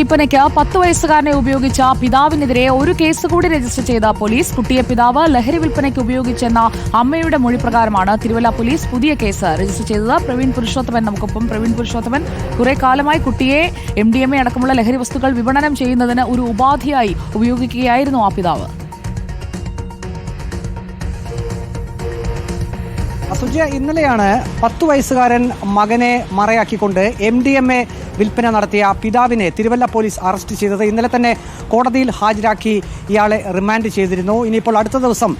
വിൽപ്പനയ്ക്ക് പത്ത് വയസ്സുകാരനെ ഉപയോഗിച്ച പിതാവിനെതിരെ ഒരു കേസ് കൂടി രജിസ്റ്റർ ചെയ്ത പോലീസ് കുട്ടിയെ പിതാവ് ലഹരി വിൽപ്പനയ്ക്ക് ഉപയോഗിച്ചെന്ന അമ്മയുടെ മൊഴി പ്രകാരമാണ് തിരുവല്ല പോലീസ് പുതിയ കേസ് രജിസ്റ്റർ ചെയ്തത്. പ്രവീൺ പുരുഷോത്തമൻ നമുക്കൊപ്പം. പ്രവീൺ പുരുഷോത്തമൻ കുറെ കാലമായി കുട്ടിയെ എം ഡി എം എ അടക്കമുള്ള ലഹരി വസ്തുക്കൾ വിപണനം ചെയ്യുന്നതിന് ഒരു ഉപാധിയായി ഉപയോഗിക്കുകയായിരുന്നു ആ പിതാവ്. സുജയ ഇന്നലെയാണ് പത്തു വയസ്സുകാരൻ മകനെ മറയാക്കിക്കൊണ്ട് എം ഡി എം എ വിൽപ്പന നടത്തിയ പിതാവിനെ തിരുവല്ല പോലീസ് അറസ്റ്റ് ചെയ്തത്. ഇന്നലെ തന്നെ കോടതിയിൽ ഹാജരാക്കി ഇയാളെ റിമാൻഡ് ചെയ്തിരുന്നു. ഇനിയിപ്പോൾ അടുത്ത ദിവസം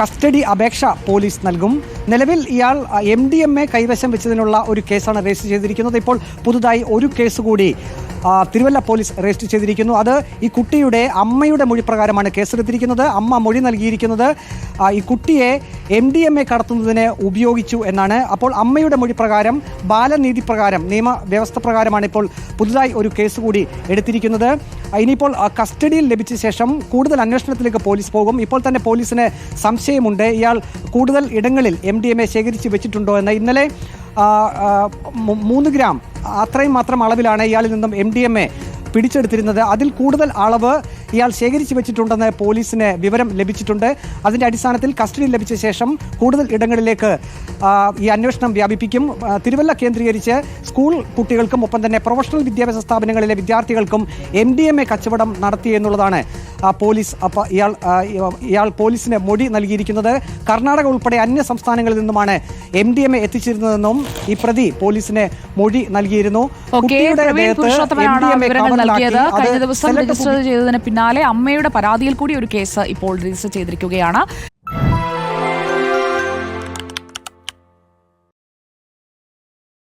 കസ്റ്റഡി അപേക്ഷ പോലീസ് നൽകും. നിലവിൽ ഇയാൾ എം ഡി എം എ കൈവശം വെച്ചതിനുള്ള ഒരു കേസാണ് രജിസ്റ്റർ ചെയ്തിരിക്കുന്നത്. ഇപ്പോൾ പുതുതായി ഒരു കേസ് കൂടി തിരുവല്ല പോലീസ് രജിസ്റ്റർ ചെയ്തിരിക്കുന്നു. അത് ഈ കുട്ടിയുടെ അമ്മയുടെ മൊഴി പ്രകാരമാണ് കേസെടുത്തിരിക്കുന്നത്. അമ്മ മൊഴി നൽകിയിരിക്കുന്നത് ഈ കുട്ടിയെ എം ഡി എം എ കടത്തുന്നതിന് ഉപയോഗിച്ചു എന്നാണ്. അപ്പോൾ അമ്മയുടെ മൊഴി പ്രകാരം ബാലനീതി പ്രകാരം നിയമവ്യവസ്ഥ പ്രകാരമാണ് ഇപ്പോൾ പുതുതായി ഒരു കേസ് കൂടി എടുത്തിരിക്കുന്നത്. ഇനിയിപ്പോൾ കസ്റ്റഡിയിൽ ലഭിച്ച ശേഷം കൂടുതൽ അന്വേഷണത്തിലേക്ക് പോലീസ് പോകും. ഇപ്പോൾ തന്നെ പോലീസിന് സംശയമുണ്ട്. ഇയാൾ കൂടുതൽ ഇടങ്ങളിൽ എം ശേഖരിച്ച് വെച്ചിട്ടുണ്ടോ എന്ന്. ഇന്നലെ മൂന്ന് ഗ്രാം അത്രയും മാത്രം അളവിലാണ് ഇയാളിൽ നിന്നും എം പിടിച്ചെടുത്തിരുന്നത്. അതിൽ കൂടുതൽ അളവ് ഇയാൾ ശേഖരിച്ചു വെച്ചിട്ടുണ്ടെന്ന് പോലീസിന് വിവരം ലഭിച്ചിട്ടുണ്ട്. അതിന്റെ അടിസ്ഥാനത്തിൽ കസ്റ്റഡിയിൽ ലഭിച്ച ശേഷം കൂടുതൽ ഇടങ്ങളിലേക്ക് ഈ അന്വേഷണം വ്യാപിപ്പിക്കും. തിരുവല്ല കേന്ദ്രീകരിച്ച് സ്കൂൾ കുട്ടികൾക്കും ഒപ്പം തന്നെ പ്രൊഫഷണൽ വിദ്യാഭ്യാസ സ്ഥാപനങ്ങളിലെ വിദ്യാർത്ഥികൾക്കും എം ഡി എം എ കച്ചവടം നടത്തി എന്നുള്ളതാണ് പോലീസ് അപ്പം ഇയാൾ ഇയാൾ പോലീസിന് മൊഴി നൽകിയിരിക്കുന്നത്. കർണാടക ഉൾപ്പെടെ അന്യ സംസ്ഥാനങ്ങളിൽ നിന്നുമാണ് എം ഡി എം എ എത്തിച്ചിരുന്നതെന്നും ഈ പ്രതി പോലീസിന് മൊഴി നൽകിയിരുന്നു. കുട്ടിയുടെ ദേഹത്ത് അത് പിന്നാലെ അമ്മയുടെ പരാതിയിൽ കൂടി ഒരു കേസ് ഇപ്പോൾ രജിസ്റ്റർ ചെയ്തിരിക്കുകയാണ്.